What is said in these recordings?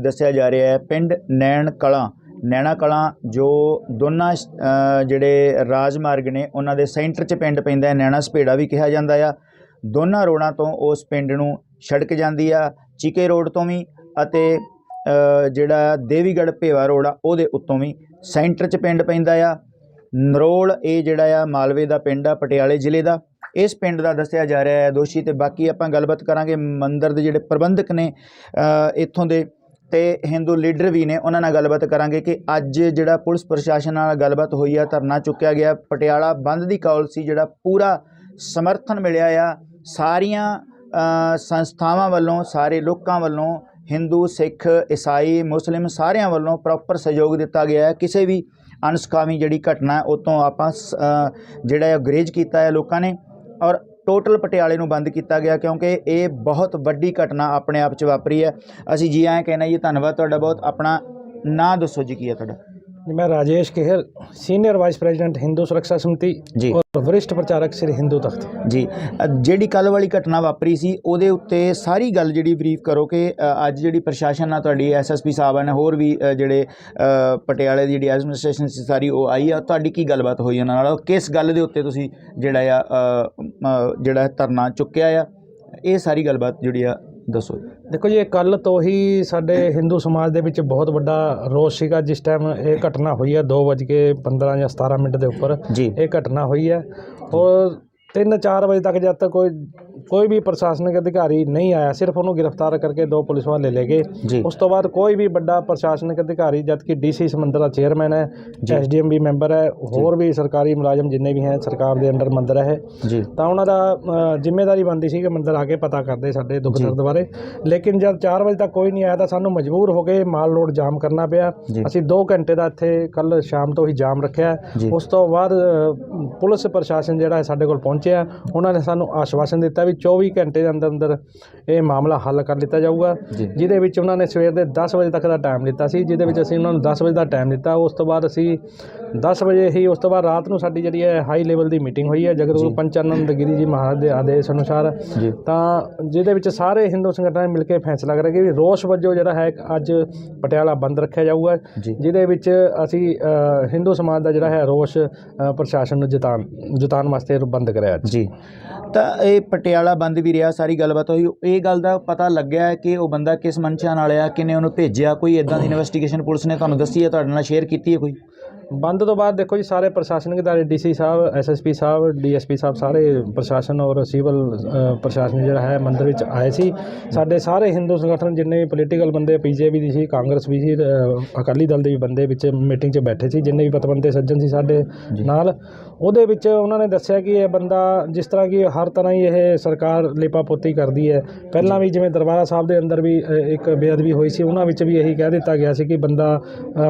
ਦੱਸਿਆ ਜਾ ਰਿਹਾ ਹੈ, ਪਿੰਡ ਨੈਣ ਕਲਾਂ। ਨੈਣਾ ਕਲਾਂ ਜੋ ਦੋਨਾਂ ਜਿਹੜੇ ਰਾਜਮਾਰਗ ਨੇ, ਉਹਨਾਂ ਦੇ ਸੈਂਟਰ 'ਚ ਪਿੰਡ ਪੈਂਦਾ ਹੈ, ਨੈਣਾ ਸਪੇੜਾ ਵੀ ਕਿਹਾ ਜਾਂਦਾ ਆ। ਦੋਨਾਂ ਰੋਡਾਂ ਤੋਂ ਉਸ ਪਿੰਡ ਨੂੰ ਸੜਕ ਜਾਂਦੀ ਆ, ਚੀਕੇ ਰੋਡ ਤੋਂ ਵੀ ਅਤੇ ਜਿਹੜਾ ਦੇਵੀਗੜ੍ਹ ਭੇਵਾ ਰੋਡ ਆ, ਉਹਦੇ ਉੱਤੋਂ ਵੀ ਸੈਂਟਰ 'ਚ ਪਿੰਡ ਪੈਂਦਾ ਆ। ਨਰੋਲ ਇਹ ਜਿਹੜਾ ਆ, ਮਾਲਵੇ ਦਾ ਪਿੰਡ ਆ, ਪਟਿਆਲੇ ਜ਼ਿਲ੍ਹੇ ਦਾ। ਇਸ ਪਿੰਡ ਦਾ ਦੱਸਿਆ ਜਾ ਰਿਹਾ ਹੈ, ਦੋਸ਼ੀ ਤੇ ਬਾਕੀ ਆਪਾਂ ਗੱਲਬਾਤ ਕਰਾਂਗੇ। ਮੰਦਰ ਦੇ ਜਿਹੜੇ ਪ੍ਰਬੰਧਕ ਨੇ ਇੱਥੋਂ ਦੇ ਤੇ ਹਿੰਦੂ ਲੀਡਰ ਵੀ ਨੇ ਉਹਨਾਂ ਨਾਲ ਗੱਲਬਾਤ ਕਰਾਂਗੇ ਕਿ ਅੱਜ ਜਿਹੜਾ ਪੁਲਿਸ ਪ੍ਰਸ਼ਾਸਨ ਨਾਲ ਗੱਲਬਾਤ ਹੋਈ ਆ, ਧਰਨਾ ਚੁੱਕਿਆ ਗਿਆ। ਪਟਿਆਲਾ ਬੰਦ ਦੀ ਕਾਲ ਸੀ, ਜਿਹੜਾ ਪੂਰਾ ਸਮਰਥਨ ਮਿਲਿਆ ਆ। ਸਾਰੀਆਂ ਸੰਸਥਾਵਾਂ ਵੱਲੋਂ, ਸਾਰੇ ਲੋਕਾਂ ਵੱਲੋਂ, ਹਿੰਦੂ, ਸਿੱਖ, ਈਸਾਈ, ਮੁਸਲਿਮ ਸਾਰਿਆਂ ਵੱਲੋਂ ਪ੍ਰੋਪਰ ਸਹਿਯੋਗ ਦਿੱਤਾ ਗਿਆ ਹੈ। ਕਿਸੇ ਵੀ ਅਨਸਕਾਮੀ ਜਿਹੜੀ ਘਟਨਾ ਉਹ ਤੋਂ ਆਪਾਂ ਸ- ਜਿਹੜਾ ਹੈ ਗਰੇਜ ਕੀਤਾ ਹੈ ਲੋਕਾਂ ਨੇ। ਔਰ ਟੋਟਲ ਪਟਿਆਲੇ ਨੂੰ ਬੰਦ ਕੀਤਾ ਗਿਆ ਕਿਉਂਕਿ ਇਹ ਬਹੁਤ ਵੱਡੀ ਘਟਨਾ ਆਪਣੇ ਆਪ 'ਚ ਵਾਪਰੀ ਹੈ। ਅਸੀਂ ਜੀ ਆਏ ਕਹਿਣਾ ਜੀ, ਧੰਨਵਾਦ ਤੁਹਾਡਾ ਬਹੁਤ। ਆਪਣਾ ਨਾਂ ਦੱਸੋ ਜੀ, ਕੀ ਹੈ ਤੁਹਾਡਾ? मैं Rajesh Kehar senior vice president Hindu Suraksha Samiti ਜੀ और वरिष्ठ प्रचारक श्री हिंदू तख्त ਜੀ ਅ, ਜਿਹੜੀ ਕੱਲ ਵਾਲੀ ਘਟਨਾ ਵਾਪਰੀ ਸੀ ਉਹਦੇ ਉੱਤੇ ਸਾਰੀ ਗੱਲ ਜਿਹੜੀ ਬਰੀਫ ਕਰੋ ਕਿ ਅ, ਅੱਜ ਜਿਹੜੀ ਪ੍ਰਸ਼ਾਸਨ ਨਾਲ ਤੁਹਾਡੀ ਐਸਐਸਪੀ ਸਾਹਿਬਾਨ ਨੇ ਹੋਰ ਵੀ ਅ, ਜਿਹੜੇ ਅ, ਪਟਿਆਲੇ ਦੀ ਜਿਹੜੀ ਐਡਮਿਨਿਸਟ੍ਰੇਸ਼ਨ ਸੀ ਸਾਰੀ ਉਹ ਆਈ ਆ ਤੁਹਾਡੀ ਕੀ ਗੱਲਬਾਤ ਹੋਈ ਉਹਨਾਂ ਨਾਲ ਕਿਸ ਗੱਲ ਦੇ ਉੱਤੇ ਤੁਸੀਂ ਜਿਹੜਾ ਆ ਅ, ਅ, ਜਿਹੜਾ ਧਰਨਾ ਚੁੱਕਿਆ ਆ ਇਹ ਸਾਰੀ ਗੱਲਬਾਤ ਜਿਹੜੀ ਆ ਦੱਸੋ ਦੇਖੋ ਜੀ ਕੱਲ ਤੋਂ ਹੀ ਸਾਡੇ ਹਿੰਦੂ ਸਮਾਜ ਦੇ ਵਿੱਚ ਬਹੁਤ ਵੱਡਾ ਰੋਸ ਸੀਗਾ। ਜਿਸ ਟਾਈਮ ਇਹ ਘਟਨਾ ਹੋਈ ਹੈ 2:15 ਜਾਂ 17 ਮਿੰਟ ਦੇ ਉੱਪਰ ਜੀ। ਇਹ ਘਟਨਾ ਹੋਈ ਹੈ। ਔਰ 3-4 ਵਜੇ ਤੱਕ ਜਦ ਤੱਕ ਕੋਈ ਕੋਈ ਵੀ ਪ੍ਰਸ਼ਾਸਨਿਕ ਅਧਿਕਾਰੀ ਨਹੀਂ ਆਇਆ ਸਿਰਫ ਉਹਨੂੰ ਗ੍ਰਿਫਤਾਰ ਕਰਕੇ ਦੋ ਪੁਲਿਸ ਵਾਲੇ ਲੈ ਗਏ। ਉਸ ਤੋਂ ਬਾਅਦ ਕੋਈ ਵੀ ਵੱਡਾ ਪ੍ਰਸ਼ਾਸਨਿਕ ਅਧਿਕਾਰੀ ਜਦ ਕਿ ਡੀਸੀ ਸਮੁੰਦਰ ਦਾ ਚੇਅਰਮੈਨ ਹੈ। ਐਸਡੀਐਮ ਵੀ ਮੈਂਬਰ ਹੈ ਹੋਰ ਵੀ ਸਰਕਾਰੀ ਮੁਲਾਜ਼ਮ ਜਿੰਨੇ ਵੀ ਹੈ ਸਰਕਾਰ ਦੇ ਅੰਡਰ ਮੰਦਰ ਹੈ। ਤਾਂ ਉਹਨਾਂ ਦਾ ਜ਼ਿੰਮੇਵਾਰੀ ਬਣਦੀ ਸੀ ਕਿ ਮੰਦਰ ਆ ਕੇ ਪਤਾ ਕਰਦੇ ਸਾਡੇ ਦੁੱਖ। ਦਰਦ ਬਾਰੇ। ਲੇਕਿਨ ਜਦ 4 ਵਜੇ ਤੱਕ ਕੋਈ ਨਹੀਂ ਆਇਆ ਤਾਂ ਸਾਨੂੰ ਮਜਬੂਰ ਹੋ ਕੇ ਮਾਲ ਰੋਡ ਜਾਮ ਕਰਨਾ ਪਿਆ। ਅਸੀਂ 2 ਘੰਟੇ ਦਾ ਇੱਥੇ ਕੱਲ ਸ਼ਾਮ ਤੋਂ ਹੀ ਜਾਮ ਰੱਖਿਆ। ਉਸ ਤੋਂ ਬਾਅਦ ਪੁਲਿਸ ਪ੍ਰਸ਼ਾਸਨ ਜਿਹੜਾ ਹੈ ਸਾਡੇ ਕੋਲ ਪਹੁੰਚਿਆ। ਉਹਨਾਂ ਨੇ ਸਾਨੂੰ ਆਸ਼ਵਾਸਨ ਦਿੱਤਾ ਵੀ 24 ਘੰਟੇ ਦੇ ਅੰਦਰ ਅੰਦਰ ਇਹ ਮਾਮਲਾ ਹੱਲ ਕਰ ਲਿੱਤਾ ਜਾਊਗਾ। ਜਿਹਦੇ ਵਿੱਚ ਉਹਨਾਂ ਨੇ ਸਵੇਰ ਦੇ 10 ਵਜੇ ਤੱਕ ਦਾ ਟਾਈਮ ਦਿੱਤਾ ਸੀ ਜਿਹਦੇ ਵਿੱਚ ਅਸੀਂ ਉਹਨਾਂ ਨੂੰ 10 ਵਜੇ ਦਾ ਟਾਈਮ ਦਿੱਤਾ। ਉਸ ਤੋਂ ਬਾਅਦ ਅਸੀਂ 10 ਵਜੇ ਹੀ ਉਸ ਤੋਂ ਬਾਅਦ ਰਾਤ ਨੂੰ ਸਾਡੀ ਜਿਹੜੀ ਹੈ ਹਾਈ ਲੈਵਲ ਦੀ ਮੀਟਿੰਗ ਹੋਈ ਹੈ ਜਗਤਗੁਰੂ। ਪੰਚਾਨੰਦ ਗਿਰੀ ਜੀ ਮਹਾਰਾਜ ਦੇ ਆਦੇਸ਼ ਅਨੁਸਾਰ। ਤਾਂ ਜਿਹਦੇ ਵਿੱਚ ਸਾਰੇ ਹਿੰਦੂ ਸੰਗਠਨਾਂ ਨੇ ਮਿਲ ਕੇ ਫੈਸਲਾ ਕਰਿਆ ਵੀ ਰੋਸ ਵਜੋਂ ਜਿਹੜਾ ਹੈ ਅੱਜ ਪਟਿਆਲਾ ਬੰਦ ਰੱਖਿਆ ਜਾਊਗਾ। ਜਿਹਦੇ ਵਿੱਚ ਅਸੀਂ ਹਿੰਦੂ ਸਮਾਜ ਦਾ ਜਿਹੜਾ ਹੈ ਰੋਸ ਪ੍ਰਸ਼ਾਸਨ ਨੂੰ ਜਤਾਉਣ ਜਤਾਉਣ ਵਾਸਤੇ ਬੰਦ ਕਰਿਆ। ਅੱਜ ਜੀ। ਤਾਂ ਇਹ ਪਟਿਆਲਾ ਬੰਦ ਵੀ ਰਿਹਾ ਸਾਰੀ ਗੱਲਬਾਤ ਹੋਈ। ਇਹ ਗੱਲ ਦਾ ਪਤਾ ਲੱਗਿਆ ਕਿ ਉਹ ਬੰਦਾ ਕਿਸ ਮਨਸ਼ਾ ਨਾਲ ਆ ਕਿਨੇ ਉਹਨੂੰ ਭੇਜਿਆ ਕੋਈ ਇਦਾਂ ਦੀ ਇਨਵੈਸਟੀਗੇਸ਼ਨ ਪੁਲਿਸ ਨੇ ਤੁਹਾਨੂੰ ਦੱਸੀ ਹੈ ਤੁਹਾਡੇ ਨਾਲ ਸ਼ੇਅਰ ਕੀਤੀ ਹੈ ਕੋਈ? ਬੰਦ ਤੋਂ ਬਾਅਦ ਦੇਖੋ ਜੀ ਸਾਰੇ ਪ੍ਰਸ਼ਾਸਨਿਕ ਅਦਾਰੇ ਡੀਸੀ ਸਾਹਿਬ ਐਸਐਸਪੀ ਸਾਹਿਬ ਡੀਐਸਪੀ ਸਾਹਿਬ ਸਾਰੇ ਪ੍ਰਸ਼ਾਸਨ ਔਰ ਸਿਵਲ ਪ੍ਰਸ਼ਾਸਨ ਜਿਹੜਾ ਹੈ ਮੰਦਰ ਵਿੱਚ ਆਏ ਸੀ। ਸਾਡੇ ਸਾਰੇ ਹਿੰਦੂ ਸੰਗਠਨ ਜਿੰਨੇ ਵੀ ਪੋਲੀਟੀਕਲ ਬੰਦੇ ਬੀਜੇਪੀ ਦੀ ਸੀ ਕਾਂਗਰਸ ਵੀ ਸੀ ਅਕਾਲੀ ਦਲ ਦੇ ਵੀ ਬੰਦੇ ਵਿੱਚ ਮੀਟਿੰਗ 'ਚ ਬੈਠੇ ਸੀ ਜਿੰਨੇ ਵੀ ਪਤਵੰਤੇ ਸੱਜਣ ਸੀ ਸਾਡੇ। ਨਾਲ। ਉਹਦੇ ਵਿੱਚ ਉਹਨਾਂ ਨੇ ਦੱਸਿਆ ਕਿ ਇਹ ਬੰਦਾ ਜਿਸ ਤਰ੍ਹਾਂ ਕਿ ਹਰ ਤਰ੍ਹਾਂ ਹੀ ਇਹ ਸਰਕਾਰ ਲਿਪਾਪੋਤੀ ਕਰਦੀ ਹੈ। ਪਹਿਲਾਂ ਵੀ ਜਿਵੇਂ ਦਰਬਾਰਾ ਸਾਹਿਬ ਦੇ ਅੰਦਰ ਵੀ ਇੱਕ ਬੇਅਦਬੀ ਹੋਈ ਸੀ ਉਹਨਾਂ ਵਿੱਚ ਵੀ ਇਹੀ ਕਹਿ ਦਿੱਤਾ ਗਿਆ ਸੀ ਕਿ ਬੰਦਾ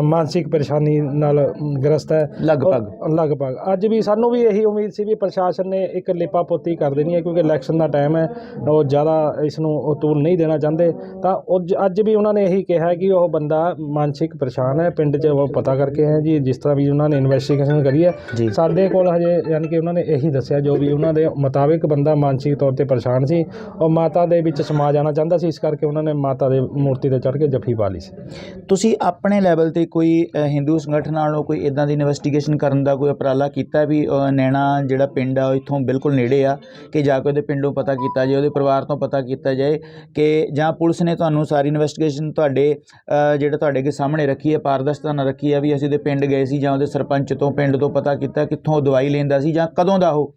ਮਾਨਸਿਕ ਪਰੇਸ਼ਾਨੀ ਨਾਲ ਗ੍ਰਸਤ ਹੈ। ਲਗਭਗ। ਲਗਭਗ। ਅੱਜ ਵੀ ਸਾਨੂੰ ਵੀ ਇਹੀ ਉਮੀਦ ਸੀ ਵੀ ਪ੍ਰਸ਼ਾਸਨ ਨੇ ਇੱਕ ਲਿਪਾਪੋਤੀ ਕਰ ਦੇਣੀ ਹੈ ਕਿਉਂਕਿ ਇਲੈਕਸ਼ਨ ਦਾ ਟਾਈਮ ਹੈ ਉਹ ਜ਼ਿਆਦਾ ਇਸ ਨੂੰ ਉਹ ਤੂਲ ਨਹੀਂ ਦੇਣਾ ਚਾਹੁੰਦੇ। ਤਾਂ ਅੱਜ ਵੀ ਉਹਨਾਂ ਨੇ ਇਹੀ ਕਿਹਾ ਕਿ ਉਹ ਬੰਦਾ ਮਾਨਸਿਕ ਪਰੇਸ਼ਾਨ ਹੈ ਪਿੰਡ 'ਚ ਉਹ ਪਤਾ ਕਰਕੇ ਹੈ ਜੀ ਜਿਸ ਤਰ੍ਹਾਂ ਵੀ ਉਹਨਾਂ ਨੇ ਇਨਵੈਸਟੀਗੇਸ਼ਨ ਕਰੀ ਹੈ। ਸਾਡੇ ਕੋਲ ਹਜੇ ਯਾਨੀ ਕਿ ਉਹਨਾਂ ਨੇ ਇਹੀ ਦੱਸਿਆ ਜੋ ਵੀ ਉਹਨਾਂ ਦੇ ਮੁਤਾਬਿਕ ਬੰਦਾ ਮਾਨਸਿਕ ਤੌਰ ਤੇ ਪਰੇਸ਼ਾਨ ਸੀ ਉਹ ਮਾਤਾ ਦੇ ਵਿੱਚ ਸਮਾ ਜਾਣਾ ਚਾਹੁੰਦਾ ਸੀ ਇਸ ਕਰਕੇ ਉਹਨਾਂ ਨੇ ਮਾਤਾ ਦੇ ਮੂਰਤੀ ਤੇ ਚੜ੍ਹ ਕੇ ਜੱਫੀ ਪਾ ਲਈ ਸੀ। ਤੁਸੀਂ ਆਪਣੇ ਲੈਵਲ ਤੇ ਕੋਈ ਹਿੰਦੂ ਸੰਗਠਨ ਨਾਲੋਂ ਕੋਈ ਇਦਾਂ ਦੀ ਇਨਵੈਸਟੀਗੇਸ਼ਨ ਕਰਨ ਦਾ ਕੋਈ ਉਪਰਾਲਾ ਕੀਤਾ ਵੀ ਨੈਣਾ ਜਿਹੜਾ ਪਿੰਡ ਆ, ਉਹ ਇੱਥੋਂ ਬਿਲਕੁਲ ਨੇੜੇ ਆ ਕਿ ਜਾ ਕੇ ਉਹਦੇ ਪਿੰਡੋਂ ਪਤਾ ਕੀਤਾ ਜਾਏ, ਉਹਦੇ ਪਰਿਵਾਰ ਤੋਂ ਪਤਾ ਕੀਤਾ ਜਾਏ ਕਿ ਜਾਂ ਪੁਲਿਸ ਨੇ ਤੁਹਾਨੂੰ ਸਾਰੀ ਇਨਵੈਸਟੀਗੇਸ਼ਨ ਤੁਹਾਡੇ ਜਿਹੜਾ ਤੁਹਾਡੇ ਅੱਗੇ ਸਾਹਮਣੇ ਰੱਖੀ ਹੈ, ਪਾਰਦਰਸ਼ਤਾ ਨਾਲ ਰੱਖੀ ਹੈ ਵੀ ਅਸੀਂ ਉਹਦੇ ਪਿੰਡ ਗਏ ਸੀ ਜਾਂ ਉਹਦੇ ਸਰਪੰਚ ਤੋਂ ਪਿੰਡ ਤੋਂ ਪਤਾ ਕੀਤਾ ਕਿੱਥੋਂ ਦਵਾਈ ਲੈਂਦਾ ਸੀ ਜਾਂ ਕਦੋਂ ਦਾ ਉਹ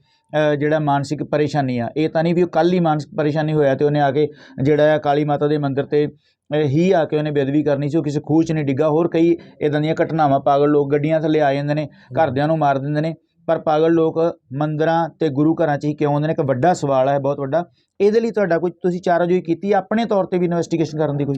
ਜਿਹੜਾ ਮਾਨਸਿਕ ਪਰੇਸ਼ਾਨੀ ਆ। ਇਹ ਤਾਂ ਨਹੀਂ ਵੀ ਉਹ ਕੱਲ ਹੀ ਮਾਨਸਿਕ ਪਰੇਸ਼ਾਨੀ ਹੋਇਆ ਤੇ ਉਹਨੇ ਆ ਕੇ ਜਿਹੜਾ ਆ ਕਾਲੀ ਮਾਤਾ ਦੇ ਮੰਦਿਰ ਤੇ ਹੀ ਆ ਕੇ ਉਹਨੇ ਬੇਅਦਬੀ ਕਰਨੀ ਸੀ ਉਹ ਕਿਸੇ ਖੂਹ 'ਚ ਨਹੀਂ ਡਿੱਗਾ ਹੋਰ ਕਈ ਇਦਾਂ ਦੀਆਂ ਘਟਨਾਵਾਂ ਪਾਗਲ ਲੋਕ ਗੱਡੀਆਂ ਥੱਲੇ ਆ ਜਾਂਦੇ ਨੇ ਘਰਦਿਆਂ ਨੂੰ ਮਾਰ ਦਿੰਦੇ ਨੇ ਪਰ ਪਾਗਲ ਲੋਕ ਮੰਦਰਾਂ ਤੇ ਗੁਰੂ ਘਰਾਂ 'ਚ ਹੀ ਕਿਉਂ ਆਉਂਦੇ ਨੇ? ਇੱਕ ਵੱਡਾ ਸਵਾਲ ਹੈ ਬਹੁਤ ਵੱਡਾ। ਇਹਦੇ ਲਈ ਤੁਹਾਡਾ ਕੋਈ ਤੁਸੀਂ ਚਾਰਾਜੋਈ ਕੀਤੀ ਹੈ ਆਪਣੇ ਤੌਰ ਤੇ ਵੀ ਇਨਵੈਸਟੀਗੇਸ਼ਨ ਕਰਨ ਦੀ ਕੋਈ?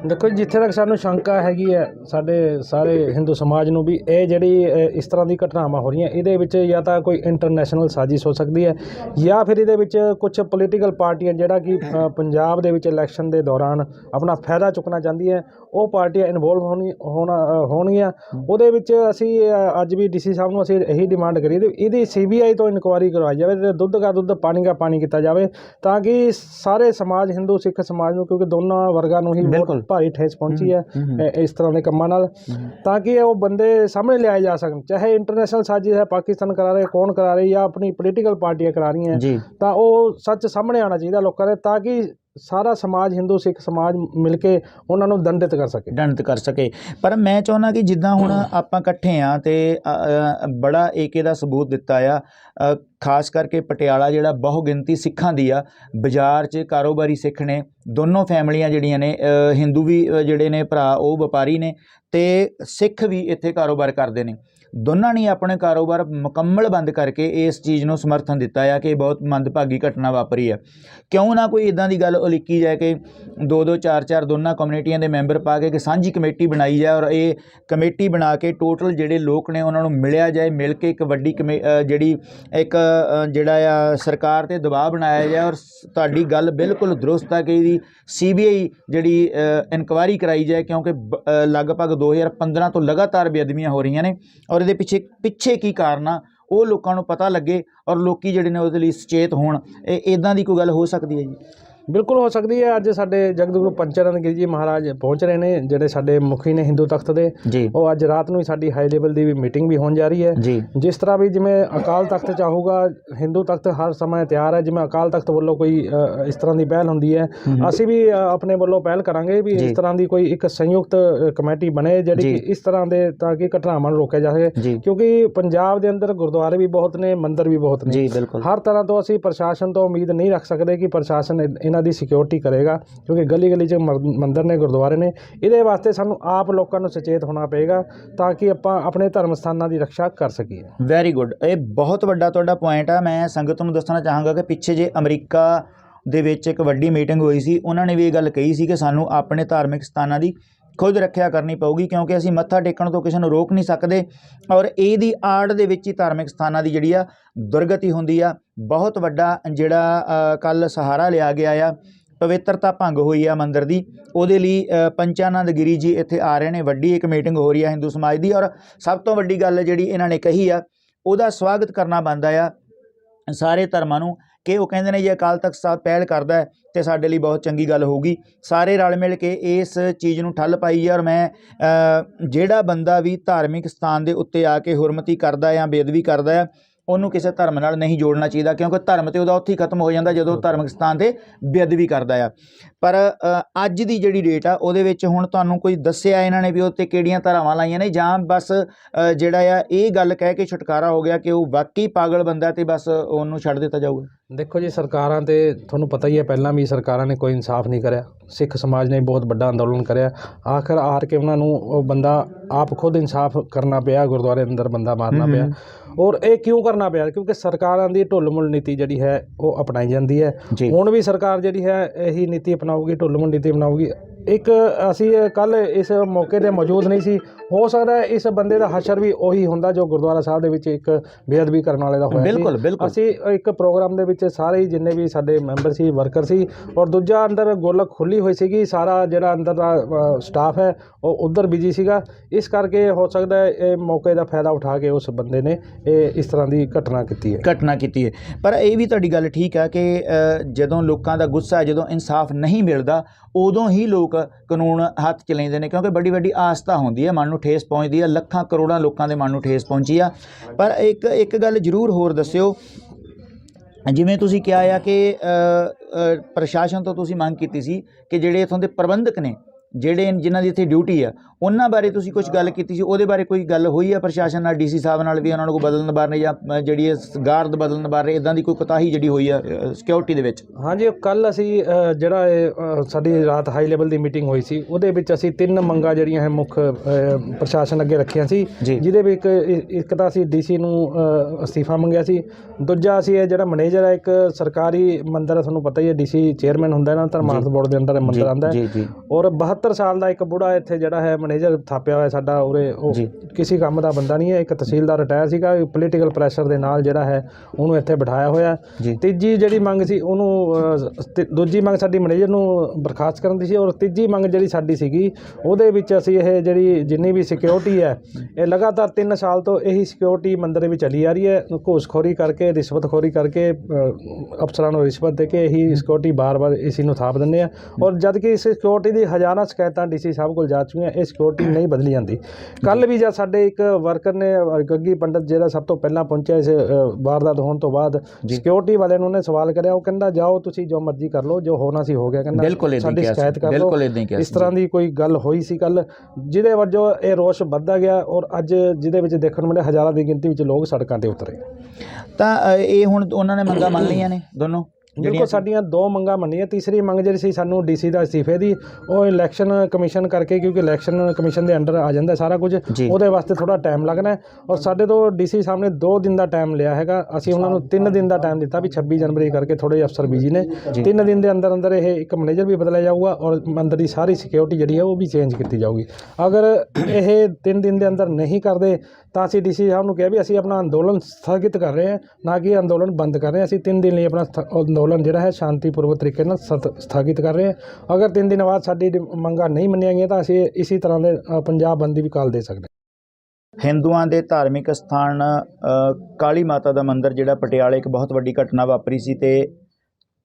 ਦੇਖੋ ਜੀ, ਜਿੱਥੇ ਤੱਕ ਸਾਨੂੰ ਸ਼ੰਕਾ ਹੈਗੀ ਹੈ ਸਾਡੇ ਸਾਰੇ ਹਿੰਦੂ ਸਮਾਜ ਨੂੰ ਵੀ ਇਹ ਜਿਹੜੀ ਇਸ ਤਰ੍ਹਾਂ ਦੀ ਘਟਨਾਵਾਂ ਹੋ ਰਹੀਆਂ ਇਹਦੇ ਵਿੱਚ ਜਾਂ ਤਾਂ ਕੋਈ ਇੰਟਰਨੈਸ਼ਨਲ ਸਾਜ਼ਿਸ਼ ਹੋ ਸਕਦੀ ਹੈ ਜਾਂ ਫਿਰ ਇਹਦੇ ਵਿੱਚ ਕੁਝ ਪੋਲੀਟੀਕਲ ਪਾਰਟੀਆਂ ਜਿਹੜਾ ਕਿ ਪੰਜਾਬ ਦੇ ਵਿੱਚ ਇਲੈਕਸ਼ਨ ਦੇ ਦੌਰਾਨ ਆਪਣਾ ਫਾਇਦਾ ਚੁੱਕਣਾ ਚਾਹੁੰਦੀ ਹੈ ਉਹ ਪਾਰਟੀਆਂ ਇਨਵੋਲਵ ਹੋਣੀ ਹੋਣਗੀਆਂ। ਉਹਦੇ ਵਿੱਚ ਅਸੀਂ ਅੱਜ ਵੀ ਡੀਸੀ ਸਾਹਿਬ ਨੂੰ ਅਸੀਂ ਇਹੀ ਡਿਮਾਂਡ ਕਰੀ ਇਹਦੀ ਸੀਬੀਆਈ ਤੋਂ ਇਨਕੁਆਇਰੀ ਕਰਵਾਈ ਜਾਵੇ ਤੇ ਦੁੱਧ ਦਾ ਦੁੱਧ ਪਾਣੀ ਦਾ ਪਾਣੀ ਕੀਤਾ ਜਾਵੇ ਤਾਂ ਕਿ ਸਾਰੇ ਸਮਾਜ ਹਿੰਦੂ ਸਿੱਖ ਸਮਾਜ ਨੂੰ ਕਿਉਂਕਿ ਦੋਨਾਂ ਵਰਗਾਂ ਨੂੰ ਹੀ ਬਿਲਕੁਲ। ਭਾਰੀ ਠੇਸ ਪਹੁੰਚੀ ਹੈ ਇਸ ਤਰ੍ਹਾਂ ਦੇ ਕੰਮਾਂ ਨਾਲ। ਤਾਂ ਕਿ ਉਹ ਬੰਦੇ ਸਾਹਮਣੇ ਲਿਆਏ ਜਾ ਸਕਣ। ਚਾਹੇ ਇੰਟਰਨੈਸ਼ਨਲ ਸਾਜ਼ਿਸ਼ ਹੈ ਪਾਕਿਸਤਾਨ ਕਰਾ ਰਹੇ ਕੌਣ ਕਰਾ ਰਹੇ ਜਾਂ ਆਪਣੀ ਪੋਲੀਟੀਕਲ ਪਾਰਟੀਆਂ ਕਰਾ ਰਹੀਆਂ। ਤਾਂ ਉਹ ਸੱਚ ਸਾਹਮਣੇ ਆਉਣਾ ਚਾਹੀਦਾ ਲੋਕਾਂ ਦੇ ਤਾਂ ਕਿ ਸਾਰਾ ਸਮਾਜ, ਹਿੰਦੂ, ਸਿੱਖ ਸਮਾਜ ਮਿਲ ਕੇ ਉਹਨਾਂ ਨੂੰ ਦੰਡਿਤ ਕਰ ਸਕੇ। ਦੰਡਿਤ ਕਰ ਸਕੇ। ਪਰ ਮੈਂ ਚਾਹੁੰਦਾ ਕਿ ਜਿੱਦਾਂ ਹੁਣ ਆਪਾਂ ਇਕੱਠੇ ਆ ਤੇ ਬੜਾ ਏਕੇ ਦਾ ਸਬੂਤ ਦਿੱਤਾ ਆ ਖਾਸ ਕਰਕੇ ਪਟਿਆਲਾ ਜਿਹੜਾ ਬਹੁਗਿਣਤੀ ਸਿੱਖਾਂ ਦੀ ਆ, ਬਾਜ਼ਾਰ 'ਚ ਕਾਰੋਬਾਰੀ ਸਿੱਖ ਨੇ, ਦੋਨੋਂ ਫੈਮਲੀਆਂ ਜਿਹੜੀਆਂ ਨੇ ਹਿੰਦੂ ਵੀ ਜਿਹੜੇ ਨੇ ਭਰਾ, ਉਹ ਵਪਾਰੀ ਨੇ ਤੇ ਸਿੱਖ ਵੀ ਇੱਥੇ ਕਾਰੋਬਾਰ ਕਰਦੇ ਨੇ। ਦੋਨਾਂ ਨੇ ਆਪਣੇ ਕਾਰੋਬਾਰ ਮੁਕੰਮਲ ਬੰਦ ਕਰਕੇ ਇਸ ਚੀਜ਼ ਨੂੰ ਸਮਰਥਨ ਦਿੱਤਾ ਆ ਕਿ ਇਹ ਬਹੁਤ ਮੰਦਭਾਗੀ ਘਟਨਾ ਵਾਪਰੀ ਹੈ ਕਿਉਂ ਨਾ ਕੋਈ ਇਦਾਂ ਦੀ ਗੱਲ ਉਲੀਕੀ ਜਾਏ ਕਿ ਦੋ ਦੋ ਚਾਰ ਚਾਰ ਦੋਨਾਂ ਕਮਿਊਨਿਟੀਆਂ ਦੇ ਮੈਂਬਰ ਪਾ ਕੇ ਇੱਕ ਸਾਂਝੀ ਕਮੇਟੀ ਬਣਾਈ ਜਾਏ ਔਰ ਇਹ ਕਮੇਟੀ ਬਣਾ ਕੇ ਟੋਟਲ ਜਿਹੜੇ ਲੋਕ ਨੇ ਉਹਨਾਂ ਨੂੰ ਮਿਲਿਆ ਜਾਏ ਮਿਲ ਕੇ ਇੱਕ ਵੱਡੀ ਕਮੇ- ਜਿਹੜੀ ਇੱਕ ਜਿਹੜਾ ਆ ਸਰਕਾਰ ਤੇ ਦਬਾਅ ਬਣਾਇਆ ਜਾਏ ਔਰ ਤੁਹਾਡੀ ਗੱਲ ਬਿਲਕੁਲ ਦਰੁਸਤ ਆ ਕਿ ਇਹਦੀ ਸੀਬੀਆਈ ਜਿਹੜੀ ਇਨਕੁਆਇਰੀ ਕਰਾਈ ਜਾਏ ਕਿਉਂਕਿ ਬ- ਅ, ਲਗਭਗ 2015 ਤੋਂ ਲਗਾਤਾਰ ਬੇਅਦਬੀਆਂ ਹੋ ਰਹੀਆਂ ਨੇ ਔਰ ਇਹਦੇ ਪਿੱਛੇ ਪਿੱਛੇ ਕੀ ਕਾਰਨ ਆ, ਉਹ ਲੋਕਾਂ ਨੂੰ ਪਤਾ ਲੱਗੇ ਔਰ ਲੋਕੀ ਜਿਹੜੇ ਨੇ ਉਹਦੇ ਲਈ ਸੁਚੇਤ ਹੋਣ। ਇਹ ਇਦਾਂ ਦੀ ਕੋਈ ਗੱਲ ਹੋ ਸਕਦੀ ਹੈ ਜੀ? ਬਿਲਕੁਲ ਹੋ ਸਕਦੀ ਹੈ। ਅੱਜ ਸਾਡੇ ਜਗਤਗੁਰੂ ਪੰਚਰਨ ਗਿਰੀ ਜੀ ਮਹਾਰਾਜ ਪਹੁੰਚ ਰਹੇ ਨੇ ਜਿਹੜੇ ਸਾਡੇ ਮੁਖੀ ਨੇ ਹਿੰਦੂ ਤਖਤ ਦੇ। ਉਹ ਅੱਜ ਰਾਤ ਨੂੰ ਹੀ ਸਾਡੀ ਹਾਈ ਲੈਵਲ ਦੀ ਵੀ ਮੀਟਿੰਗ ਵੀ ਹੋਣ ਜਾ ਰਹੀ ਹੈ। ਜਿਸ ਤਰ੍ਹਾਂ ਵੀ ਜਿਵੇਂ ਅਕਾਲ ਤਖਤ ਚਾਹੂਗਾ ਹਿੰਦੂ ਤਖਤ ਹਰ ਸਮੇਂ ਤਿਆਰ ਹੈ। ਜਿਵੇਂ ਅਕਾਲ ਤਖਤ ਵੱਲੋਂ ਕੋਈ ਇਸ ਤਰ੍ਹਾਂ ਦੀ ਪਹਿਲ ਹੁੰਦੀ ਹੈ। ਅਸੀਂ ਵੀ ਆਪਣੇ ਵੱਲੋਂ ਪਹਿਲ ਕਰਾਂਗੇ ਵੀ। ਇਸ ਤਰ੍ਹਾਂ ਦੀ ਕੋਈ ਇੱਕ ਸੰਯੁਕਤ ਕਮੇਟੀ ਬਣੇ ਜਿਹੜੀ। ਕਿ ਇਸ ਤਰ੍ਹਾਂ ਦੇ ਤਾਂ ਕਿ ਘਟਨਾਵਾਂ ਨੂੰ ਰੋਕਿਆ ਜਾ। ਸਕੇ ਕਿਉਂਕਿ ਪੰਜਾਬ ਦੇ ਅੰਦਰ ਗੁਰਦੁਆਰੇ ਵੀ ਬਹੁਤ ਨੇ ਮੰਦਿਰ ਵੀ ਬਹੁਤ ਨੇ। ਹਰ ਤਰ੍ਹਾਂ ਤੋਂ ਅਸੀਂ ਪ੍ਰਸ਼ਾਸਨ ਤੋਂ ਉਮੀਦ ਨਹੀਂ ਰੱਖ ਸਕਦੇ ਕਿ ਪ੍ਰਸ਼ਾਸਨ ਇ- ਇਹਨਾਂ ਦੀ ਸਿਕਿਉਰਿਟੀ ਕਰੇਗਾ, ਕਿਉਂਕਿ ਗਲੀ ਗਲੀ 'ਚ ਮਰ- ਮੰਦਿਰ ਨੇ, ਗੁਰਦੁਆਰੇ ਨੇ, ਇਹਦੇ ਵਾਸਤੇ ਸਾਨੂੰ ਆਪ ਲੋਕਾਂ ਨੂੰ ਸੁਚੇਤ ਹੋਣਾ ਪਏਗਾ ਤਾਂ ਕਿ ਆਪਾਂ ਆਪਣੇ ਧਰਮ ਸਥਾਨਾਂ ਦੀ ਰੱਖਿਆ ਕਰ ਸਕੀਏ। ਵੈਰੀ ਗੁੱਡ ਇਹ ਬਹੁਤ ਵੱਡਾ ਤੁਹਾਡਾ ਪੁਆਇੰਟ ਆ। ਮੈਂ ਸੰਗਤ ਨੂੰ ਦੱਸਣਾ ਚਾਹਾਂਗਾ ਕਿ ਪਿੱਛੇ ਜੇ ਅਮਰੀਕਾ ਦੇ ਵਿੱਚ ਇੱਕ ਵੱਡੀ ਮੀਟਿੰਗ ਹੋਈ ਸੀ, ਉਹਨਾਂ ਨੇ ਵੀ ਇਹ ਗੱਲ ਕਹੀ ਸੀ ਕਿ ਸਾਨੂੰ ਆਪਣੇ ਧਾਰਮਿਕ ਸਥਾਨਾਂ ਦੀ ਖੁਦ ਰੱਖਿਆ ਕਰਨੀ ਪਊਗੀ, ਕਿਉਂਕਿ ਅਸੀਂ ਮੱਥਾ ਟੇਕਣ ਤੋਂ ਕਿਸੇ ਨੂੰ ਰੋਕ ਨਹੀਂ ਸਕਦੇ ਔਰ ਇਹਦੀ ਆੜ ਦੇ ਵਿੱਚ ਹੀ ਧਾਰਮਿਕ ਸਥਾਨਾਂ ਦੀ ਜਿਹੜੀ ਆ ਦੁਰਗਤੀ ਹੁੰਦੀ ਆ। ਬਹੁਤ ਵੱਡਾ ਜਿਹੜਾ ਕੱਲ ਸਹਾਰਾ ਲਿਆ ਗਿਆ ਆ, ਪਵਿੱਤਰਤਾ ਭੰਗ ਹੋਈ ਆ ਮੰਦਿਰ ਦੀ। ਉਹਦੇ ਲਈ ਪੰਚਾਨੰਦ ਗਿਰੀ ਜੀ ਇੱਥੇ ਆ ਰਹੇ ਨੇ, ਵੱਡੀ ਇੱਕ ਮੀਟਿੰਗ ਹੋ ਰਹੀ ਆ ਹਿੰਦੂ ਸਮਾਜ ਦੀ ਔਰ ਸਭ ਤੋਂ ਵੱਡੀ ਗੱਲ ਜਿਹੜੀ ਇਹਨਾਂ ਨੇ ਕਹੀ ਆ, ਉਹਦਾ ਸਵਾਗਤ ਕਰਨਾ ਬਣਦਾ ਆ। ਸਾਰੇ ਧਰਮਾਂ ਨੂੰ ਕਿ ਉਹ ਕਹਿੰਦੇ ਨੇ ਜੇ ਅਕਾਲ ਤਖਤ ਸਾਹਿਬ ਪਹਿਲ ਕਰਦਾ ਹੈ ਤੇ ਸਾਡੇ ਲਈ ਬਹੁਤ ਚੰਗੀ ਗੱਲ ਹੋਊਗੀ। ਸਾਰੇ ਰਲ ਮਿਲ ਕੇ ਇਸ ਚੀਜ਼ ਨੂੰ ਠੱਲ ਪਾਈ ਔਰ ਮੈਂ ਜਿਹੜਾ ਬੰਦਾ ਵੀ ਧਾਰਮਿਕ ਸਥਾਨ ਦੇ ਉੱਤੇ ਆ ਕੇ ਹੁਰਮਤੀ ਕਰਦਾ ਜਾਂ ਬੇਅਦਬੀ ਕਰਦਾ ਉਹਨੂੰ ਕਿਸੇ ਧਰਮ ਨਾਲ ਨਹੀਂ ਜੋੜਨਾ ਚਾਹੀਦਾ ਕਿਉਂਕਿ ਧਰਮ ਤੇ ਉਹਦਾ ਉੱਥੇ ਹੀ ਖਤਮ ਹੋ ਜਾਂਦਾ ਜਦੋਂ ਧਾਰਮਿਕ ਸਥਾਨ ਤੇ ਬੇਅਦਬੀ ਕਰਦਾ ਆ। ਪਰ ਅੱਜ ਦੀ ਜਿਹੜੀ ਡੇਟ ਆ ਉਹਦੇ ਵਿੱਚ ਹੁਣ ਤੁਹਾਨੂੰ ਕੋਈ ਦੱਸਿਆ ਇਹਨਾਂ ਨੇ ਵੀ ਉਹ ਤੇ ਕਿਹੜੀਆਂ ਧਾਰਾਵਾਂ ਲਾਈਆਂ ਨੇ ਜਾਂ ਬਸ ਜਿਹੜਾ ਆ ਇਹ ਗੱਲ ਕਹਿ ਕੇ ਛੁਟਕਾਰਾ ਹੋ ਗਿਆ ਕਿ ਉਹ ਵਾਕਈ ਪਾਗਲ ਬੰਦਾ ਤੇ ਬਸ ਉਹਨੂੰ ਛੱਡ ਦਿੱਤਾ ਜਾਊਗਾ? ਦੇਖੋ ਜੀ ਸਰਕਾਰਾਂ ਤੇ ਤੁਹਾਨੂੰ ਪਤਾ ਹੀ ਹੈ ਪਹਿਲਾਂ ਵੀ ਸਰਕਾਰਾਂ ਨੇ ਕੋਈ ਇਨਸਾਫ ਨਹੀਂ ਕਰਿਆ। ਸਿੱਖ ਸਮਾਜ ਨੇ ਬਹੁਤ ਵੱਡਾ ਅੰਦੋਲਨ ਕਰਿਆ। ਆਖਰ ਹਾਰ ਕੇ ਉਹਨਾਂ ਨੂੰ ਉਹ ਬੰਦਾ ਆਪ ਖੁਦ ਇਨਸਾਫ ਕਰਨਾ ਪਿਆ ਗੁਰਦੁਆਰੇ ਅੰਦਰ ਬੰਦਾ ਮਾਰਨਾ ਪਿਆ। ਔਰ ਇਹ ਕਿਉਂ ਕਰਨਾ ਪਿਆ? ਕਿਉਂਕਿ ਸਰਕਾਰਾਂ ਦੀ ਢੁੱਲ-ਮੁੱਲ ਨੀਤੀ ਜਿਹੜੀ ਹੈ ਉਹ ਅਪਣਾਈ ਜਾਂਦੀ ਹੈ। ਹੁਣ ਵੀ ਸਰਕਾਰ ਜਿਹੜੀ ਹੈ ਇਹੀ ਨੀਤੀ ਅਪਣਾਊਗੀ ਢੁੱਲ-ਮੁੱਲ ਨੀਤੀ ਅਪਣਾਊਗੀ। ਇੱਕ ਅਸੀਂ ਕੱਲ ਇਸ ਮੌਕੇ ਤੇ ਮੌਜੂਦ ਨਹੀਂ ਸੀ। ਹੋ ਸਕਦਾ ਹੈ ਇਸ ਬੰਦੇ ਦਾ ਹਸ਼ਰ ਵੀ ਉਹੀ ਹੁੰਦਾ ਜੋ ਗੁਰਦੁਆਰਾ ਸਾਹਿਬ ਦੇ ਵਿੱਚ ਇੱਕ ਬੇਅਦਬੀ ਕਰਨ ਵਾਲੇ ਦਾ ਹੋਇਆ ਸੀ। ਬਿਲਕੁਲ ਬਿਲਕੁਲ। ਅਸੀਂ ਇੱਕ ਪ੍ਰੋਗਰਾਮ ਦੇ ਵਿੱਚ ਸਾਰੇ ਜਿੰਨੇ ਵੀ ਸਾਡੇ ਮੈਂਬਰ ਸੀ ਵਰਕਰ ਸੀ ਔਰ ਦੂਜਾ ਅੰਦਰ ਗੋਲਕ ਖੁੱਲੀ ਹੋਈ ਸੀਗੀ। ਸਾਰਾ ਜਿਹੜਾ ਅੰਦਰ ਦਾ ਸਟਾਫ ਹੈ ਉਹ ਉਧਰ ਬਿਜ਼ੀ ਸੀਗਾ। ਇਸ ਕਰਕੇ ਹੋ ਸਕਦਾ ਹੈ ਇਹ ਮੌਕੇ ਦਾ ਫਾਇਦਾ ਉਠਾ ਕੇ ਉਸ ਬੰਦੇ ਨੇ ਇਹ ਇਸ ਤਰ੍ਹਾਂ ਦੀ ਘਟਨਾ ਕੀਤੀ ਹੈ। ਘਟਨਾ ਕੀਤੀ ਹੈ। ਪਰ ਇਹ ਵੀ ਤੁਹਾਡੀ ਗੱਲ ਠੀਕ ਹੈ ਕਿ ਜਦੋਂ ਲੋਕਾਂ ਦਾ ਗੁੱਸਾ ਜਦੋਂ ਇਨਸਾਫ ਨਹੀਂ ਮਿਲਦਾ ਉਦੋਂ ਹੀ ਲੋਕ ਕਾਨੂੰਨ ਹੱਥ ਚ ਲੈਂਦੇ ਨੇ, ਕਿਉਂਕਿ ਵੱਡੀ ਵੱਡੀ ਆਸਥਾ ਹੁੰਦੀ ਹੈ, ਮਨ ਨੂੰ ਠੇਸ ਪਹੁੰਚਦੀ ਹੈ, ਲੱਖਾਂ ਕਰੋੜਾਂ ਲੋਕਾਂ ਦੇ ਮਨ ਨੂੰ ਠੇਸ ਪਹੁੰਚੀ ਆ। ਪਰ ਇੱਕ ਇੱਕ ਗੱਲ ਜ਼ਰੂਰ ਹੋਰ ਦੱਸਿਓ, ਜਿਵੇਂ ਤੁਸੀਂ ਕਿਹਾ ਆ ਕਿ ਪ੍ਰਸ਼ਾਸਨ ਤੋਂ ਤੁਸੀਂ ਮੰਗ ਕੀਤੀ ਸੀ ਕਿ ਜਿਹੜੇ ਇਥੋਂ ਦੇ ਪ੍ਰਬੰਧਕ ਨੇ, ਜਿਹੜੇ ਜਿਨ੍ਹਾਂ ਦੀ ਇੱਥੇ ਡਿਊਟੀ ਆ ਉਹਨਾਂ ਬਾਰੇ ਤੁਸੀਂ ਕੁਝ ਗੱਲ ਕੀਤੀ ਸੀ? ਉਹਦੇ ਬਾਰੇ ਕੋਈ ਗੱਲ ਹੋਈ ਆ ਪ੍ਰਸ਼ਾਸਨ ਨਾਲ ਡੀਸੀ ਸਾਹਿਬ ਨਾਲ ਵੀ ਉਹਨਾਂ ਨੂੰ ਬਦਲਣ ਬਾਰੇ ਜਾਂ ਜਿਹੜੀ ਇਹ ਗਾਰਦ ਬਦਲਣ ਬਾਰੇ ਇਦਾਂ ਦੀ ਕੋਈ ਕੋਤਾਹੀ ਜਿਹੜੀ ਹੋਈ ਆ ਸਿਕਿਉਰਿਟੀ ਦੇ ਵਿੱਚ? ਹਾਂਜੀ ਕੱਲ ਅਸੀਂ ਜਿਹੜਾ ਇਹ ਸਾਡੀ ਰਾਤ ਹਾਈ ਲੈਵਲ ਦੀ ਮੀਟਿੰਗ ਹੋਈ ਸੀ ਉਹਦੇ ਵਿੱਚ ਅਸੀਂ ਤਿੰਨ ਮੰਗਾਂ ਜਿਹੜੀਆਂ ਹੈ ਮੁੱਖ ਪ੍ਰਸ਼ਾਸਨ ਅੱਗੇ ਰੱਖੀਆਂ ਸੀ। ਜਿਹਦੇ ਵਿੱਚ ਇੱਕ ਇੱਕ ਤਾਂ ਅਸੀਂ ਡੀਸੀ ਨੂੰ ਅਸਤੀਫਾ ਮੰਗਿਆ ਸੀ ਦੂਜਾ ਅਸੀਂ ਇਹ ਜਿਹੜਾ ਮੈਨੇਜਰ ਹੈ ਇੱਕ ਸਰਕਾਰੀ ਮੰਦਰ ਹੈ ਤੁਹਾਨੂੰ ਪਤਾ ਹੀ ਹੈ ਡੀਸੀ ਚੇਅਰਮੈਨ ਹੁੰਦਾ ਇਹਨਾਂ ਧਰਮਾਰਥ ਬੋਰਡ ਦੇ ਅੰਦਰ ਮੰਦਰ ਹੈ। ਜੀ ਔਰ 72 ਸਾਲ ਦਾ ਇੱਕ ਬੁੜਾ ਇੱਥੇ ਜਿਹੜਾ ਹੈ ਮੈਨੇਜਰ ਥਾਪਿਆ ਹੋਇਆ ਸਾਡਾ ਉਰੇ ਉਹ ਜੀ। ਕਿਸੇ ਕੰਮ ਦਾ ਬੰਦਾ ਨਹੀਂ ਹੈ ਇੱਕ ਤਹਿਸੀਲਦਾਰ ਰਿਟਾਇਰ ਸੀਗਾ ਪੋਲੀਟੀਕਲ ਪ੍ਰੈਸ਼ਰ ਦੇ ਨਾਲ ਜਿਹੜਾ ਹੈ ਉਹਨੂੰ ਇੱਥੇ ਬਿਠਾਇਆ ਹੋਇਆ। ਜੀ। ਤੀਜੀ ਜਿਹੜੀ ਮੰਗ ਸੀ ਉਹਨੂੰ ਤੀ- ਦੂਜੀ ਮੰਗ ਸਾਡੀ ਮੈਨੇਜਰ ਨੂੰ ਬਰਖਾਸਤ ਕਰਨ ਦੀ ਸੀ ਔਰ ਤੀਜੀ ਮੰਗ ਜਿਹੜੀ ਸਾਡੀ ਸੀਗੀ ਉਹਦੇ ਵਿੱਚ ਅਸੀਂ ਇਹ ਜਿਹੜੀ ਜਿੰਨੀ ਵੀ ਸਿਕਿਉਰਿਟੀ ਹੈ ਇਹ ਲਗਾਤਾਰ 3 ਸਾਲ ਤੋਂ ਇਹੀ ਸਿਕਿਉਰਿਟੀ ਮੰਦਰ ਦੇ ਵਿੱਚ ਚੱਲੀ ਆ ਰਹੀ ਹੈ। ਘੂਸਖੋਰੀ ਕਰਕੇ ਰਿਸ਼ਵਤਖੋਰੀ ਕਰਕੇ ਅਫਸਰਾਂ ਨੂੰ ਰਿਸ਼ਵਤ ਦੇ ਕੇ ਇਹੀ ਸਿਕਿਉਰਿਟੀ ਬਾਰ-ਬਾਰ ਇਸੀ ਨੂੰ ਥਾਪ ਦਿੰਦੇ ਆ। ਔਰ ਜਦ ਕਿ ਇਸ ਸਿਕਿਉਰਿਟੀ ਦੀ ਹਜ਼ਾਰਾਂ ਸ਼ਿਕਾਇਤਾਂ ਡੀਸੀ ਸਾਹਿਬ ਕੋਲ ਜਾ ਚੁੱਕੀਆਂ ਇਹ ਸਿਕਿਉਰਿਟੀ ਨਹੀਂ ਬਦਲੀ ਜਾਂਦੀ। ਕੱਲ ਵੀ ਜਦ ਸਾਡੇ ਇੱਕ ਵਰਕਰ ਨੇ ਗੱਗੀ ਪੰਡਤ ਜਿਹੜਾ ਸਭ ਤੋਂ ਪਹਿਲਾਂ ਪਹੁੰਚਿਆ ਇਸ ਵਾਰਦਾਤ ਹੋਣ ਤੋਂ ਬਾਅਦ ਸਿਕਿਉਰਿਟੀ ਵਾਲਿਆਂ ਨੂੰ ਉਹਨੇ ਸਵਾਲ ਕਰਿਆ ਉਹ ਕਹਿੰਦਾ ਜਾਓ ਤੁਸੀਂ ਜੋ ਮਰਜ਼ੀ ਕਰ ਲਓ ਜੋ ਹੋਣਾ ਸੀ ਹੋ ਗਿਆ। ਕਹਿੰਦਾ ਸਾਡੀ ਸ਼ਿਕਾਇਤ ਕਰ ਲਓ। ਇਸ ਤਰ੍ਹਾਂ ਦੀ ਕੋਈ ਗੱਲ ਹੋਈ ਸੀ ਕੱਲ ਜਿਹਦੇ ਵਜੋਂ ਇਹ ਰੋਸ਼ ਵੱਧਦਾ ਗਿਆ ਔਰ ਅੱਜ ਜਿਹਦੇ ਵਿੱਚ ਦੇਖਣ ਨੂੰ ਮਿਲਿਆ ਹਜ਼ਾਰਾਂ ਦੀ ਗਿਣਤੀ ਵਿੱਚ ਲੋਕ ਸੜਕਾਂ ਤੇ ਉਤਰੇ। ਤਾਂ ਇਹ ਹੁਣ ਉਹਨਾਂ ਨੇ ਮੰਗਾਂ ਮੰਨ ਲਈਆਂ ਨੇ ਦੋਨੋਂ? ਬਿਲਕੁਲ ਸਾਡੀਆਂ ਦੋ ਮੰਗਾਂ ਮੰਨੀਆਂ ਤੀਸਰੀ ਮੰਗ ਜਿਹੜੀ ਸੀ ਸਾਨੂੰ ਡੀਸੀ ਦਾ ਅਸਤੀਫੇ ਦੀ ਉਹ ਇਲੈਕਸ਼ਨ ਕਮਿਸ਼ਨ ਕਰਕੇ ਕਿਉਂਕਿ ਇਲੈਕਸ਼ਨ ਕਮਿਸ਼ਨ ਦੇ ਅੰਡਰ ਆ ਜਾਂਦਾ ਸਾਰਾ ਕੁਝ। ਉਹਦੇ ਵਾਸਤੇ ਥੋੜਾ ਟਾਈਮ ਲੱਗਣਾ ਔਰ ਸਾਡੇ ਤੋਂ ਡੀਸੀ ਸਾਹਿਬ ਨੇ 2 ਦਿਨ ਦਾ ਟਾਈਮ ਲਿਆ ਹੈਗਾ। ਅਸੀਂ ਉਹਨਾਂ ਨੂੰ 3 ਦਿਨ ਦਾ ਟਾਈਮ ਦਿੱਤਾ ਵੀ 26 ਜਨਵਰੀ ਕਰਕੇ ਥੋੜੇ ਅਫਸਰ ਬਿਜ਼ੀ ਨੇ। 3 ਦਿਨ ਦੇ ਅੰਦਰ ਅੰਦਰ ਇਹ ਇੱਕ ਮੈਨੇਜਰ ਵੀ ਬਦਲਿਆ ਜਾਊਗਾ ਔਰ ਅੰਦਰ ਦੀ ਸਾਰੀ ਸਿਕਿਉਰਿਟੀ ਜਿਹੜੀ ਹੈ ਉਹ ਵੀ ਚੇਂਜ ਕੀਤੀ ਜਾਊਗੀ। ਅਗਰ ਇਹ 3 ਦਿਨ ਦੇ ਅੰਦਰ ਨਹੀਂ ਕਰਦੇ ਤਾਂ ਅਸੀਂ ਡੀਸੀ ਸਾਹਿਬ ਨੂੰ ਕਿਹਾ ਵੀ ਅਸੀਂ ਆਪਣਾ ਅੰਦੋਲਨ ਸਥਗਿਤ ਕਰ ਰਹੇ ਹਾਂ ਨਾ ਕਿ ਅੰਦੋਲਨ ਬੰਦ ਕਰ ਰਹੇ ਹਾਂ। ਅਸੀਂ 3 ਦਿਨ ਲਈ ਆਪਣਾ ਸਥ- ਅੰਦੋਲਨ ਜਿਹੜਾ ਹੈ ਸ਼ਾਂਤੀਪੂਰਵਕ ਤਰੀਕੇ ਨਾਲ ਸਥ- ਸਥਗਿਤ ਕਰ ਰਹੇ ਹਾਂ। ਅਗਰ 3 ਦਿਨ ਬਾਅਦ ਸਾਡੀ ਮੰਗਾਂ ਨਹੀਂ ਮੰਨੀਆਂ ਗਈਆਂ ਤਾਂ ਅਸੀਂ ਇਸੇ ਤਰ੍ਹਾਂ ਦੇ ਪੰਜਾਬ ਬੰਦੀ ਵੀ ਕਾਲ ਦੇ ਸਕਦੇ ਹਿੰਦੂਆਂ ਦੇ ਧਾਰਮਿਕ ਸਥਾਨ ਕਾਲੀ ਮਾਤਾ ਦਾ ਮੰਦਿਰ ਜਿਹੜਾ ਪਟਿਆਲੇ ਇੱਕ ਬਹੁਤ ਵੱਡੀ ਘਟਨਾ ਵਾਪਰੀ ਸੀ ਤੇ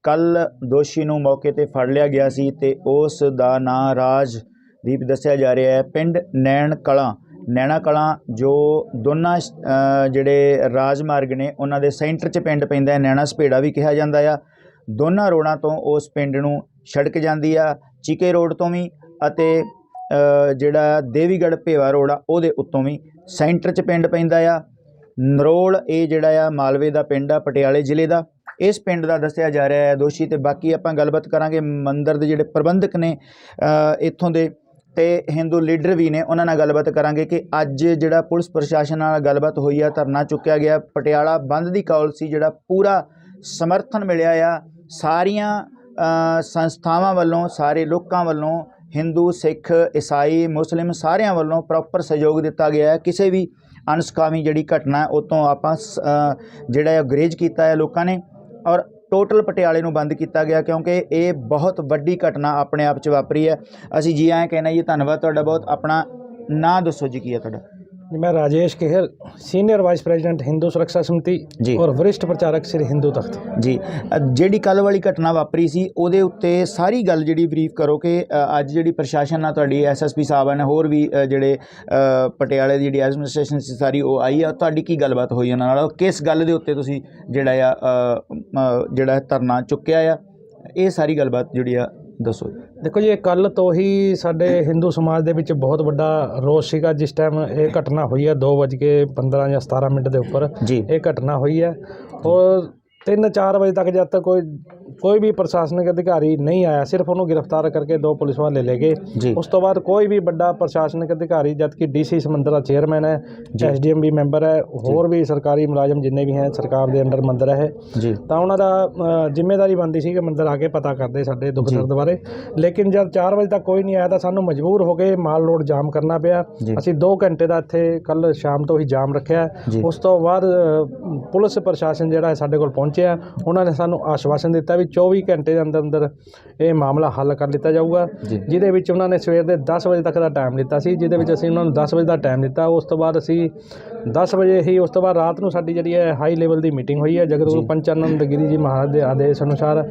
ਕੱਲ ਦੋਸ਼ੀ ਨੂੰ ਮੌਕੇ ਤੇ ਫੜ ਲਿਆ ਗਿਆ ਸੀ ਤੇ ਉਸ ਦਾ ਨਾਂ ਰਾਜਦੀਪ ਦੱਸਿਆ ਜਾ ਰਿਹਾ ਹੈ। ਪਿੰਡ ਨੈਣ ਕਲਾਂ, ਨੈਣਾ ਕਲਾਂ ਜੋ ਦੋਨਾਂ ਜਿਹੜੇ ਰਾਜਮਾਰਗ ਨੇ ਉਹਨਾਂ ਦੇ ਸੈਂਟਰ 'ਚ ਪਿੰਡ ਪੈਂਦਾ ਹੈ। ਨੈਣਾ ਸਪੇੜਾ ਵੀ ਕਿਹਾ ਜਾਂਦਾ ਆ। ਦੋਨਾਂ ਰੋਡਾਂ ਤੋਂ ਉਸ ਪਿੰਡ ਨੂੰ ਸੜਕ ਜਾਂਦੀ ਆ, ਚੀਕੇ ਰੋਡ ਤੋਂ ਵੀ ਅਤੇ ਜਿਹੜਾ ਦੇਵੀਗੜ੍ਹ ਭੇਵਾ ਰੋਡ ਆ, ਉਹਦੇ ਉੱਤੋਂ ਵੀ ਸੈਂਟਰ 'ਚ ਪਿੰਡ ਪੈਂਦਾ ਆ। ਨਰੋਲ ਇਹ ਜਿਹੜਾ ਆ, ਮਾਲਵੇ ਦਾ ਪਿੰਡ ਆ, ਪਟਿਆਲੇ ਜ਼ਿਲ੍ਹੇ ਦਾ। ਇਸ ਪਿੰਡ ਦਾ ਦੱਸਿਆ ਜਾ ਰਿਹਾ ਹੈ ਦੋਸ਼ੀ ਤੇ ਬਾਕੀ ਆਪਾਂ ਗੱਲਬਾਤ ਕਰਾਂਗੇ। ਮੰਦਰ ਦੇ ਜਿਹੜੇ ਪ੍ਰਬੰਧਕ ਨੇ ਇੱਥੋਂ ਦੇ ਤੇ ਹਿੰਦੂ ਲੀਡਰ ਵੀ ਨੇ, ਉਹਨਾਂ ਨਾਲ ਗੱਲਬਾਤ ਕਰਾਂਗੇ ਕਿ ਅੱਜ ਜਿਹੜਾ ਪੁਲਿਸ ਪ੍ਰਸ਼ਾਸਨ ਨਾਲ ਗੱਲਬਾਤ ਹੋਈ ਆ, ਧਰਨਾ ਚੁੱਕਿਆ ਗਿਆ। ਪਟਿਆਲਾ ਬੰਦ ਦੀ ਕਾਲ ਸੀ ਜਿਹੜਾ ਪੂਰਾ ਸਮਰਥਨ ਮਿਲਿਆ ਆ। ਸਾਰੀਆਂ ਸੰਸਥਾਵਾਂ ਵੱਲੋਂ, ਸਾਰੇ ਲੋਕਾਂ ਵੱਲੋਂ, ਹਿੰਦੂ, ਸਿੱਖ, ਈਸਾਈ, ਮੁਸਲਿਮ ਸਾਰਿਆਂ ਵੱਲੋਂ ਪ੍ਰੋਪਰ ਸਹਿਯੋਗ ਦਿੱਤਾ ਗਿਆ ਹੈ। ਕਿਸੇ ਵੀ ਅਨਸਕਾਮੀ ਜਿਹੜੀ ਘਟਨਾ ਉਹ ਤੋਂ ਆਪਾਂ ਸ- ਜਿਹੜਾ ਹੈ ਗਰੇਜ ਕੀਤਾ ਹੈ ਲੋਕਾਂ ਨੇ ਔਰ ਟੋਟਲ ਪਟਿਆਲੇ ਨੂੰ ਬੰਦ ਕੀਤਾ ਗਿਆ ਕਿਉਂਕਿ ਇਹ ਬਹੁਤ ਵੱਡੀ ਘਟਨਾ ਆਪਣੇ ਆਪ 'ਚ ਵਾਪਰੀ ਹੈ। ਅਸੀਂ ਜੀ ਆਏ ਕਹਿਣਾ ਜੀ, ਧੰਨਵਾਦ ਤੁਹਾਡਾ ਬਹੁਤ। ਆਪਣਾ ਨਾਂ ਦੱਸੋ ਜੀ, ਕੀ ਹੈ ਤੁਹਾਡਾ? ਮੈਂ Rajesh Kehar senior vice president Hindu Suraksha Samiti ji. ਔਰ ਵਰਿਸ਼ਠ ਪ੍ਰਚਾਰਕ ਸ੍ਰੀ ਹਿੰਦੂ ਤਖਤ ਜੀ ਜਿਹੜੀ ਕੱਲ ਵਾਲੀ ਘਟਨਾ ਵਾਪਰੀ ਸੀ ਉਹਦੇ ਉੱਤੇ ਸਾਰੀ ਗੱਲ ਜਿਹੜੀ ਬਰੀਫ ਕਰੋ ਕਿ ਅੱਜ ਜਿਹੜੀ ਪ੍ਰਸ਼ਾਸਨ ਨਾਲ ਤੁਹਾਡੀ ਐਸਐਸਪੀ ਸਾਹਿਬ ਨੇ ਹੋਰ ਵੀ ਜਿਹੜੇ ਪਟਿਆਲੇ ਦੀ ਜਿਹੜੀ ਐਡਮਿਨਿਸਟ੍ਰੇਸ਼ਨ ਸੀ ਸਾਰੀ ਉਹ ਆਈ ਆ ਤੁਹਾਡੀ ਕੀ ਗੱਲਬਾਤ ਹੋਈ ਉਹਨਾਂ ਨਾਲ? ਕਿਸ ਗੱਲ ਦੇ ਉੱਤੇ ਤੁਸੀਂ ਜਿਹੜਾ ਆ ਜਿਹੜਾ ਧਰਨਾ ਚੁੱਕਿਆ ਆ? ਇਹ ਸਾਰੀ ਗੱਲਬਾਤ ਜਿਹੜੀ ਆ ਦੱਸੋ ਦੇਖੋ ਜੀ ਇਹ ਕੱਲ ਤੋਂ ਹੀ ਸਾਡੇ ਹਿੰਦੂ ਸਮਾਜ ਦੇ ਵਿੱਚ ਬਹੁਤ ਵੱਡਾ ਰੋਸ ਸੀਗਾ। ਜਿਸ ਟਾਈਮ ਇਹ ਘਟਨਾ ਹੋਈ ਹੈ 2:15 ਜਾਂ 17 ਮਿੰਟ ਦੇ ਉੱਪਰ ਇਹ ਘਟਨਾ ਹੋਈ ਹੈ। ਔਰ 3-4 ਵਜੇ ਤੱਕ ਜਦ ਤੱਕ ਕੋਈ ਕੋਈ ਵੀ ਪ੍ਰਸ਼ਾਸਨਿਕ ਅਧਿਕਾਰੀ ਨਹੀਂ ਆਇਆ ਸਿਰਫ ਉਹਨੂੰ ਗ੍ਰਿਫਤਾਰ ਕਰਕੇ ਦੋ ਪੁਲਿਸ ਵਾਲੇ ਲੈ ਗਏ। ਉਸ ਤੋਂ ਬਾਅਦ ਕੋਈ ਵੀ ਵੱਡਾ ਪ੍ਰਸ਼ਾਸਨਿਕ ਅਧਿਕਾਰੀ ਜਦ ਕਿ ਡੀਸੀ ਸਮੁੰਦਰ ਦਾ ਚੇਅਰਮੈਨ ਹੈ ਐਸਡੀਐਮ ਵੀ ਮੈਂਬਰ ਹੈ ਹੋਰ ਵੀ ਸਰਕਾਰੀ ਮੁਲਾਜ਼ਮ ਜਿੰਨੇ ਵੀ ਹੈ ਸਰਕਾਰ ਦੇ ਅੰਡਰ ਮੰਦਰ ਹੈ। ਤਾਂ ਉਹਨਾਂ ਦਾ ਜ਼ਿੰਮੇਵਾਰੀ ਬਣਦੀ ਸੀ ਕਿ ਮੰਦਰ ਆ ਕੇ ਪਤਾ ਕਰਦੇ ਸਾਡੇ ਦੁੱਖ ਦਰਦ ਬਾਰੇ। ਲੇਕਿਨ ਜਦ 4 ਵਜੇ ਤੱਕ ਕੋਈ ਨਹੀਂ ਆਇਆ ਤਾਂ ਸਾਨੂੰ ਮਜਬੂਰ ਹੋ ਕੇ ਮਾਲ ਲੋਡ ਜਾਮ ਕਰਨਾ ਪਿਆ। ਅਸੀਂ 2 ਘੰਟੇ ਦਾ ਇੱਥੇ ਕੱਲ ਸ਼ਾਮ ਤੋਂ ਹੀ ਜਾਮ ਰੱਖਿਆ। ਉਸ ਤੋਂ ਬਾਅਦ ਪੁਲਿਸ ਪ੍ਰਸ਼ਾਸਨ ਜਿਹੜਾ ਹੈ ਸਾਡੇ ਕੋਲ ਪਹੁੰਚਿਆ। ਉਹਨਾਂ ਨੇ ਸਾਨੂੰ ਆਸ਼ਵਾਸਨ ਦਿੱਤਾ ਵੀ 24 ਘੰਟੇ ਦੇ ਅੰਦਰ ਅੰਦਰ ਇਹ ਮਾਮਲਾ ਹੱਲ ਕਰ ਲਿੱਤਾ ਜਾਊਗਾ। ਜਿਹਦੇ ਵਿੱਚ ਉਹਨਾਂ ਨੇ ਸਵੇਰ ਦੇ 10 ਵਜੇ ਤੱਕ ਦਾ ਟਾਈਮ ਦਿੱਤਾ ਸੀ ਜਿਹਦੇ ਵਿੱਚ ਅਸੀਂ ਉਹਨਾਂ ਨੂੰ 10 ਵਜੇ ਦਾ ਟਾਈਮ ਦਿੱਤਾ। ਉਸ ਤੋਂ ਬਾਅਦ ਅਸੀਂ 10 ਵਜੇ ਹੀ ਉਸ ਤੋਂ ਬਾਅਦ ਰਾਤ ਨੂੰ ਸਾਡੀ ਜਿਹੜੀ ਹੈ ਹਾਈ ਲੈਵਲ ਦੀ ਮੀਟਿੰਗ ਹੋਈ ਹੈ ਜਗਤਗੁਰੂ ਪੰਚਾਨੰਦ ਗਿਰੀ ਜੀ ਮਹਾਰਾਜ ਦੇ ਆਦੇਸ਼ ਅਨੁਸਾਰ।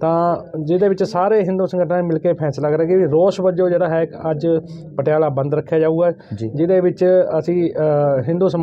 ਤਾਂ ਜਿਹਦੇ ਵਿੱਚ ਸਾਰੇ ਹਿੰਦੂ ਸੰਗਠਨਾਂ ਨੇ ਮਿਲ ਕੇ ਫੈਸਲਾ ਕਰਿਆ ਕਿ ਵੀ ਰੋਸ ਵਜੋਂ ਜਿਹੜਾ ਹੈ ਅੱਜ ਪਟਿਆਲਾ ਬੰਦ ਰੱਖਿਆ ਜਾਊਗਾ। ਜਿਹਦੇ ਵਿੱਚ ਅਸੀਂ ਹਿੰਦੂ